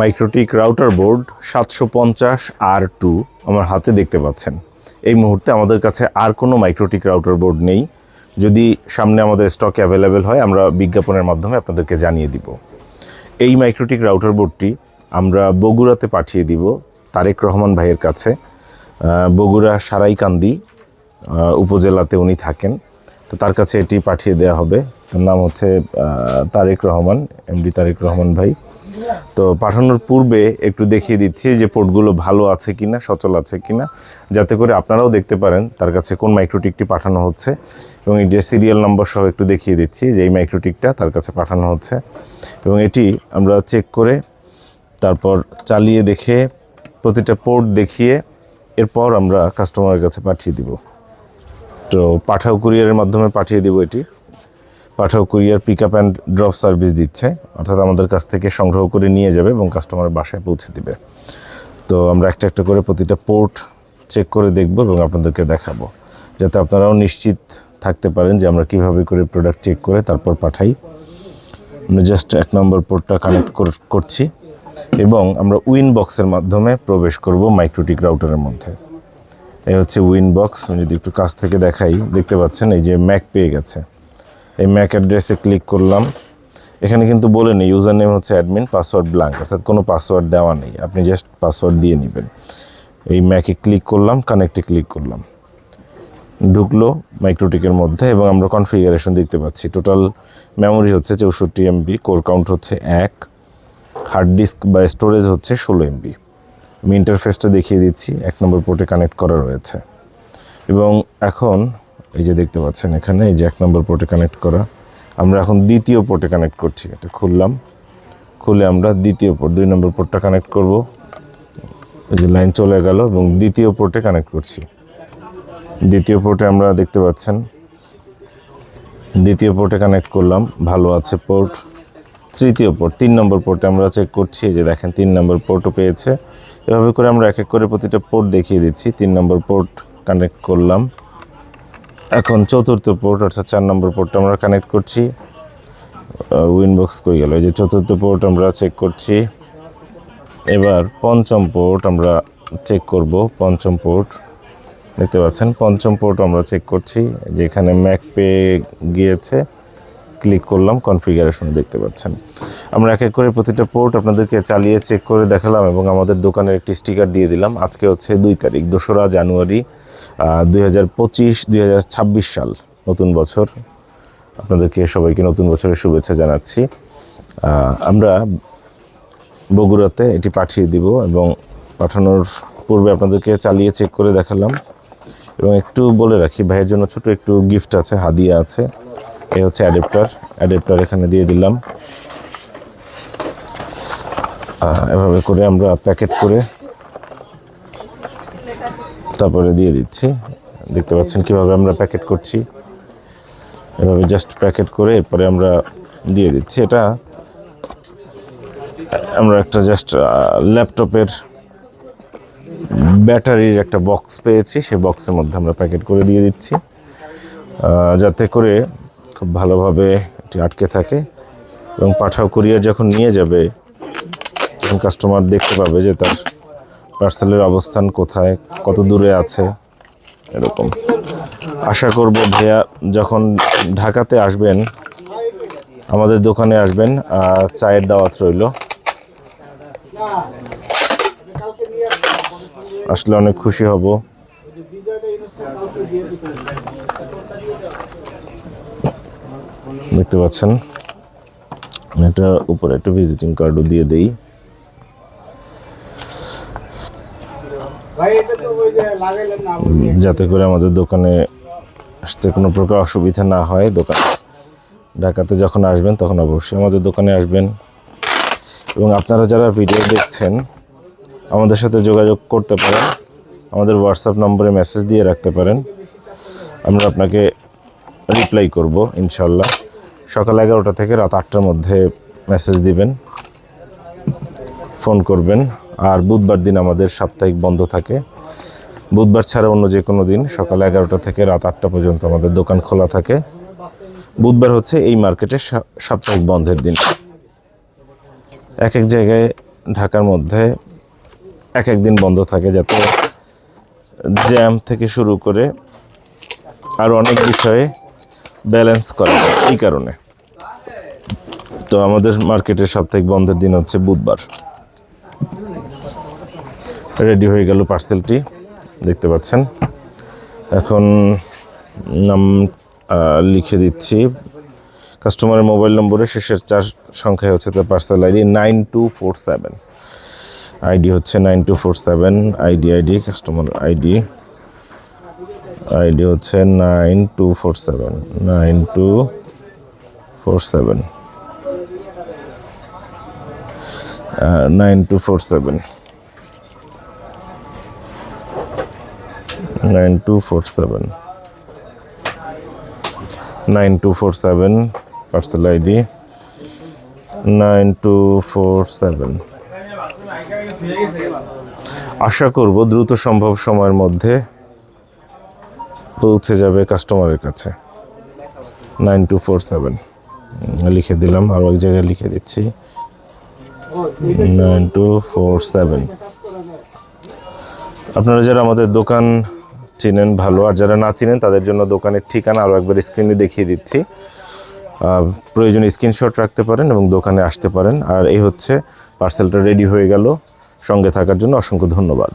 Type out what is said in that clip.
MikroTik router board সাতশো পঞ্চাশ আর two আমার হাতে দেখতে পাচ্ছেন। এই মুহূর্তে আমাদের কাছে আর কোনো মাইক্রোটিক রাউটার বোর্ড নেই। যদি সামনে আমাদের স্টক অ্যাভেলেবেল হয়, আমরা বিজ্ঞাপনের মাধ্যমে আপনাদেরকে জানিয়ে দিব। এই মাইক্রোটিক রাউটার বোর্ডটি আমরা বগুড়াতে পাঠিয়ে দিব তারেক রহমান ভাইয়ের কাছে। বগুড়া সারাইকান্দি উপজেলাতে উনি থাকেন। তো তার কাছে এটি পাঠিয়ে দেওয়া হবে। তার নাম হচ্ছে তারেক রহমান, এমডি তারেক রহমান ভাই। তো পাঠানোর পূর্বে একটু দেখিয়ে দিচ্ছি যে পোর্টগুলো ভালো আছে কিনা, সচল আছে কিনা, যাতে করে আপনারাও দেখতে পারেন তার কাছে কোন মাইক্রোটিকটি পাঠানো হচ্ছে। এবং এই যে সিরিয়াল নাম্বার সহ একটু দেখিয়ে দিচ্ছি যে এই মাইক্রোটিকটা তার কাছে পাঠানো হচ্ছে। এবং এটি আমরা চেক করে তারপর চালিয়ে দেখে প্রতিটা পোর্ট দেখিয়ে এরপর আমরা কাস্টমারের কাছে পাঠিয়ে দিব। তো পাঠাও কুরিয়ারের মাধ্যমে পাঠিয়ে দিব এটি। Pathao courier pick up and drop service দিচ্ছে। অর্থাৎ আমাদের কাছ থেকে সংগ্রহ করে নিয়ে যাবে এবং কাস্টমারের বাসায় পৌঁছে দিবে। তো আমরা একটা একটা করে প্রতিটা পোর্ট চেক করে দেখব এবং আপনাদেরকে দেখাবো। যাতে আপনারাও নিশ্চিত থাকতে পারেন যে আমরা কীভাবে করে প্রোডাক্ট চেক করে তারপর পাঠাই। আমরা জাস্ট এক নম্বর পোর্টটা কানেক্ট করছি এবং আমরা উইন বক্সের মাধ্যমে প্রবেশ করব মাইক্রোটিক রাউটারের মধ্যে। এই হচ্ছে উইন বক্স যদি একটু কাছ থেকে দেখাই, দেখতে পাচ্ছেন এই যে ম্যাক পেয়ে গেছে। এই ম্যাক অ্যাড্রেসে ক্লিক করলাম। এখানে কিন্তু বলে নেই ইউজার নেম হচ্ছে অ্যাডমিন পাসওয়ার্ড ব্ল্যাঙ্ক অর্থাৎ কোনো পাসওয়ার্ড দেওয়া নেই, আপনি জাস্ট পাসওয়ার্ড দিয়ে নেবেন। এই ম্যাকে ক্লিক করলাম কানেক্টে ক্লিক করলাম। ঢুকলো মাইক্রোটিকের মধ্যে এবং আমরা কনফিগারেশন দেখতে পাচ্ছি। টোটাল মেমোরি হচ্ছে চৌষট্টি এমবি কোর কাউন্ট হচ্ছে এক হার্ড ডিস্ক বা স্টোরেজ হচ্ছে ষোলো এমবি আমি ইন্টারফেসটা দেখিয়ে দিচ্ছি, এক নম্বর পোর্টে কানেক্ট করা রয়েছে। এবং এখন এই যে দেখতে পাচ্ছেন এখানে, এই যে এক নম্বর পোর্টে কানেক্ট করা। আমরা এখন দ্বিতীয় পোর্টে কানেক্ট করছি, এটা খুললাম। খুলে আমরা দ্বিতীয় পোর্ট, দুই নম্বর পোর্টটা কানেক্ট করব। এই যে লাইন চলে গেল এবং দ্বিতীয় পোর্টে কানেক্ট করছি। দ্বিতীয় পোর্টে আমরা দেখতে পাচ্ছেন, দ্বিতীয় পোর্টে কানেক্ট করলাম, ভালো আছে পোর্ট। তৃতীয় পোর্ট, তিন নম্বর পোর্টে আমরা চেক করছি যে দেখেন তিন নম্বর পোর্টও পেয়েছে। এভাবে করে আমরা এক এক করে প্রতিটা পোর্ট দেখিয়ে দিচ্ছি। তিন নম্বর পোর্ট কানেক্ট করলাম। এখন চতুর্থ পোর্ট অর্থাৎ চার নম্বর পোর্টটা আমরা কানেক্ট করছি। উইনবক্স কই গেল? যে চতুর্থ পোর্ট আমরা চেক করছি। এবার পঞ্চম পোর্ট আমরা চেক করব, পঞ্চম পোর্ট দেখতে পাচ্ছেন, পঞ্চম পোর্ট আমরা চেক করছি, যেখানে ম্যাক পেয়ে গিয়েছে। ক্লিক করলাম কনফিগারেশন দেখতে পাচ্ছেন। আমরা এক এক করে প্রতিটা পোর্ট আপনাদেরকে চালিয়ে চেক করে দেখালাম এবং আমাদের দোকানের একটি স্টিকার দিয়ে দিলাম। আজকে হচ্ছে দুই তারিখ, দোসরা জানুয়ারি দুই হাজার পঁচিশ, দুই সাল, নতুন বছর। আপনাদেরকে সবাইকে নতুন বছরের শুভেচ্ছা জানাচ্ছি। আমরা বগুড়াতে এটি পাঠিয়ে দিব এবং পাঠানোর পূর্বে আপনাদেরকে চালিয়ে চেক করে দেখালাম। এবং একটু বলে রাখি, ভাইয়ের জন্য ছোট একটু গিফট আছে, হাদিয়া আছে। এ হচ্ছে অ্যাডেপ্টার অ্যাডেপ্টার এখানে দিয়ে দিলাম। এভাবে করে আমরা প্যাকেট করে তারপরে দিয়ে দিচ্ছি। দেখতে পাচ্ছেন কীভাবে আমরা প্যাকেট করছি। এভাবে জাস্ট প্যাকেট করে এরপরে আমরা দিয়ে দিচ্ছি। এটা আমরা একটা জাস্ট ল্যাপটপের ব্যাটারির একটা বক্স পেয়েছি। সেই বক্সের মধ্যে আমরা প্যাকেট করে দিয়ে দিচ্ছি। যাতে করে খুব ভালোভাবে এটি আটকে থাকে এবং পাঠাও কুরিয়ার যখন নিয়ে যাবে তখন কাস্টমার দেখতে পাবে যে তার পার্সেলের অবস্থান কোথায়, কত দূরে আছে, এরকম। আশা করব ভাইয়া যখন ঢাকাতে আসবেন, আমাদের দোকানে আসবেন, আর চায়ের দাওয়াত রইল। আসলে অনেক খুশি হব। দেখতে পাচ্ছেন এটা উপরে একটা ভিজিটিং কার্ডও দিয়ে দেই। যাতে করে আমাদের দোকানে আসতে কোনো প্রকার অসুবিধা না হয় দোকান। ঢাকাতে যখন আসবেন, তখন অবশ্যই আমাদের দোকানে আসবেন। এবং আপনারা যারা ভিডিও দেখছেন, আমাদের সাথে যোগাযোগ করতে পারেন। আমাদের হোয়াটসঅ্যাপ নম্বরে মেসেজ দিয়ে রাখতে পারেন। আমরা আপনাকে রিপ্লাই করব, ইনশাল্লাহ। সকাল এগারোটা থেকে রাত আটটার মধ্যে মেসেজ দিবেন ফোন করবেন। আর বুধবার দিন আমাদের সাপ্তাহিক বন্ধ থাকে। বুধবার ছাড়া অন্য যে কোনো দিন সকাল এগারোটা থেকে রাত আটটা পর্যন্ত আমাদের দোকান খোলা থাকে। বুধবার হচ্ছে এই মার্কেটের সাপ্তাহিক বন্ধের দিন। এক এক জায়গায় ঢাকার মধ্যে এক এক দিন বন্ধ থাকে যাতে জ্যাম থেকে শুরু করে আরও অনেক বিষয়ে ব্যালেন্স করে এই কারণে। তো আমাদের মার্কেটের সাপ্তাহিক বন্ধের দিন হচ্ছে বুধবার। রেডি হয়ে গেল পার্সেলটি, দেখতে পাচ্ছেন। এখন নাম লিখে দিচ্ছি। কাস্টমারের মোবাইল নম্বরে শেষের চার সংখ্যায় হচ্ছে তার parcel ID, nine two four seven. ID হচ্ছে nine two four seven, ID ID, customer ID. ID হচ্ছে nine two four seven, nine two four seven. Nine two four seven. Nine two four seven nine two four seven parcel ID nine two four seven আশা করব দ্রুত সম্ভব সময়ের মধ্যে পৌঁছে যাবে কাস্টমারের কাছে। নাইন টু ফোর সেভেন লিখে দিলাম আরও এক জায়গায় লিখে দিচ্ছি। নাইন টু ফোর সেভেন আপনারা যারা আমাদের দোকান চিনেন ভালো, আর যারা না চিনেন তাদের জন্য দোকানের ঠিকানা আরও একবার স্ক্রিনে দেখিয়ে দিচ্ছি। প্রয়োজনে স্ক্রিনশট রাখতে পারেন এবং দোকানে আসতে পারেন। আর এই হচ্ছে পার্সেলটা রেডি হয়ে গেল। সঙ্গে থাকার জন্য অসংখ্য ধন্যবাদ।